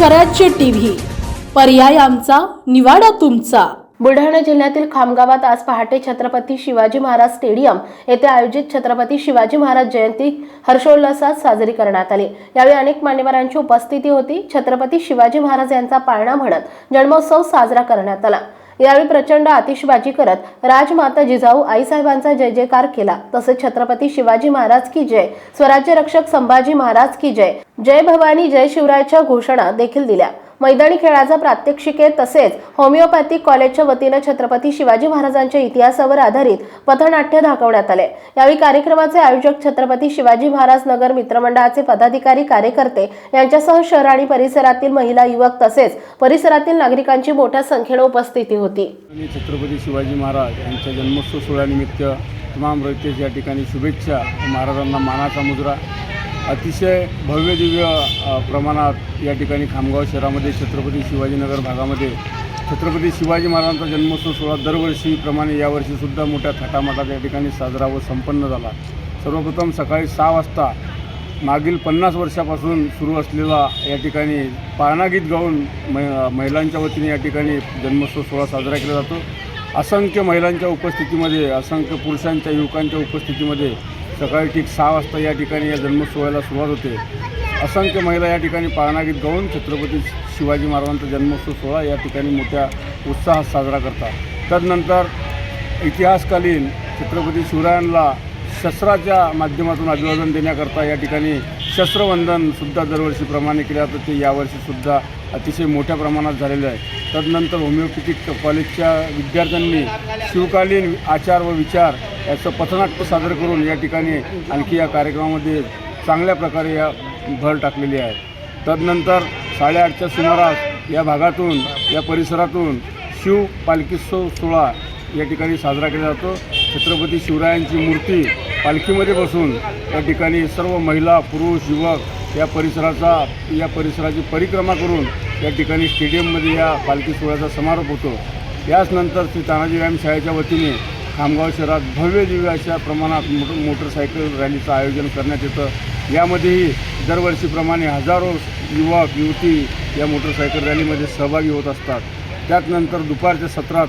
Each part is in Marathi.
स्वराज्य टीव्ही. पर्याय आमचा निवाडा तुमचा. बुलढाणा जिल्ह्यातील खामगावात आज पहाटे छत्रपती शिवाजी महाराज स्टेडियम येथे आयोजित छत्रपती शिवाजी महाराज जयंती हर्षोल्लासात साजरी करण्यात आली. यावेळी अनेक मान्यवरांची उपस्थिती होती. छत्रपती शिवाजी महाराज यांचा पाळणा म्हणत जन्मोत्सव साजरा करण्यात आला. यावेळी प्रचंड आतिषबाजी करत राजमाता जिजाऊ आईसाहेबांचा जय जयकार केला. तसेच छत्रपती शिवाजी महाराज की जय स्वराज्य रक्षक संभाजी महाराज की जय जय भवानी जय शिवरायच्या घोषणा देखील दिल्या. मैदानी खेळाचा प्रात्यक्षिके तसेच होमिओपॅथिक कॉलेजच्या वतीनं छत्रपती शिवाजी महाराजांच्या इतिहासावर आधारित पथनाट्य दाखवण्यात आले. यावेळी कार्यक्रमाचे आयोजक छत्रपती शिवाजी महाराज नगर मित्रमंडळाचे पदाधिकारी कार्यकर्ते यांच्यासह शहर आणि परिसरातील महिला युवक तसेच परिसरातील नागरिकांची मोठ्या संख्येने उपस्थिती होती. छत्रपती शिवाजी महाराज यांच्या जन्मोत्सव सोहळ्यानिमित्त तमाम रयतेच्या या ठिकाणी शुभेच्छा. महाराजांना मानाचा मुद्रा अतिशय भव्य दिव्य प्रमाणात या ठिकाणी खामगाव शहरामध्ये छत्रपती शिवाजीनगर भागामध्ये छत्रपती शिवाजी महाराजांचा जन्मोत्सव सोहळा दरवर्षीप्रमाणे यावर्षीसुद्धा मोठ्या थाटामाटात या ठिकाणी साजरा व संपन्न झाला. सर्वप्रथम सकाळी सहा वाजता मागील पन्नास वर्षापासून सुरू असलेला या ठिकाणी पाळणा गीत गाऊन मै महिलांच्या वतीने या ठिकाणी जन्मोत्सव सोहळा साजरा केला जातो. असंख्य महिलांच्या उपस्थितीमध्ये असंख्य पुरुषांच्या युवकांच्या उपस्थितीमध्ये सकाळी ठीक सहा वाजता या ठिकाणी या जन्मोत्सवाला सुरुवात होते. असंख्य महिला या ठिकाणी पाळणागीत गाऊन छत्रपती शिवाजी महाराजांचा जन्मोत्सव सोहळा या ठिकाणी मोठ्या उत्साहात साजरा करतात. तदनंतर इतिहासकालीन छत्रपती शिवरायांना शस्त्राच्या माध्यमातून अभिवादन देण्याकरता या ठिकाणी शस्त्रवंदनसुद्धा दरवर्षीप्रमाणे केलं जातं ते यावर्षीसुद्धा अतिशय मोठ्या प्रमाणात झालेलं आहे. तदनंतर होमिओपॅथिक कॉलेजच्या विद्यार्थ्यांनी शिवकालीन आचार व विचार याचं पथनाट्य सादर करून या ठिकाणी आणखी या कार्यक्रमामध्ये चांगल्या प्रकारे या भर टाकलेली आहे. तदनंतर साडेआठच्या सुमारास या भागातून या परिसरातून शिव पालखीत्सव सोहळा या ठिकाणी साजरा केला जातो. छत्रपती शिवरायांची मूर्ती पालखीमध्ये बसून या ठिकाणी सर्व महिला पुरुष युवक या परिसराचा या परिसराची परिक्रमा करून या ठिकाणी स्टेडियममध्ये या पालखी सोहळ्याचा समारोप होतो. याच नंतर श्री तानाजी व्यायाम शाळेच्या वतीने खामगाव शहरात भव्य दिव्य अशा प्रमाणात मोटर मोटरसायकल रॅलीचं आयोजन करण्यात येतं. यामध्येही दरवर्षीप्रमाणे हजारो युवक युवती या मोटरसायकल रॅलीमध्ये सहभागी होत असतात. त्यानंतर दुपारच्या सत्रात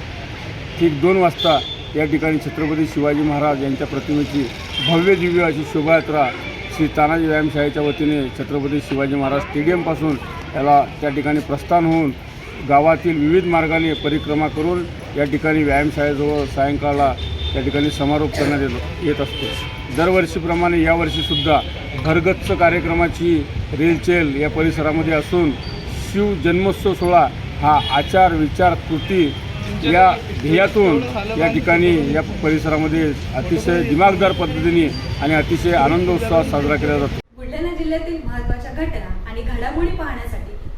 ठीक दोन वाजता या ठिकाणी छत्रपती शिवाजी महाराज यांच्या प्रतिमेची भव्य दिव्य अशी शोभायात्रा श्री तानाजी व्यायामशाळेच्या वतीने छत्रपती शिवाजी महाराज स्टेडियमपासून याला त्या ठिकाणी प्रस्थान होऊन गावातील विविध मार्गाने परिक्रमा करून या ठिकाणी व्यायामशाळेजवळ सायंकाळला त्या ठिकाणी समारोप करण्यात येतो येत असतो. दरवर्षीप्रमाणे यावर्षीसुद्धा भरगच्च कार्यक्रमाची रेलचेल या परिसरामध्ये असून शिव जन्मोत्सव सोहळा हा आचार विचार कृती या ध्येयातून या ठिकाणी या परिसरामध्ये अतिशय दिमागदार पद्धतीने आणि अतिशय आनंद उत्साहात साजरा केला जातो. बुलढाणा जिल्ह्यातील महत्त्वाच्या घटना आणि घडामोडी पाहण्यासाठी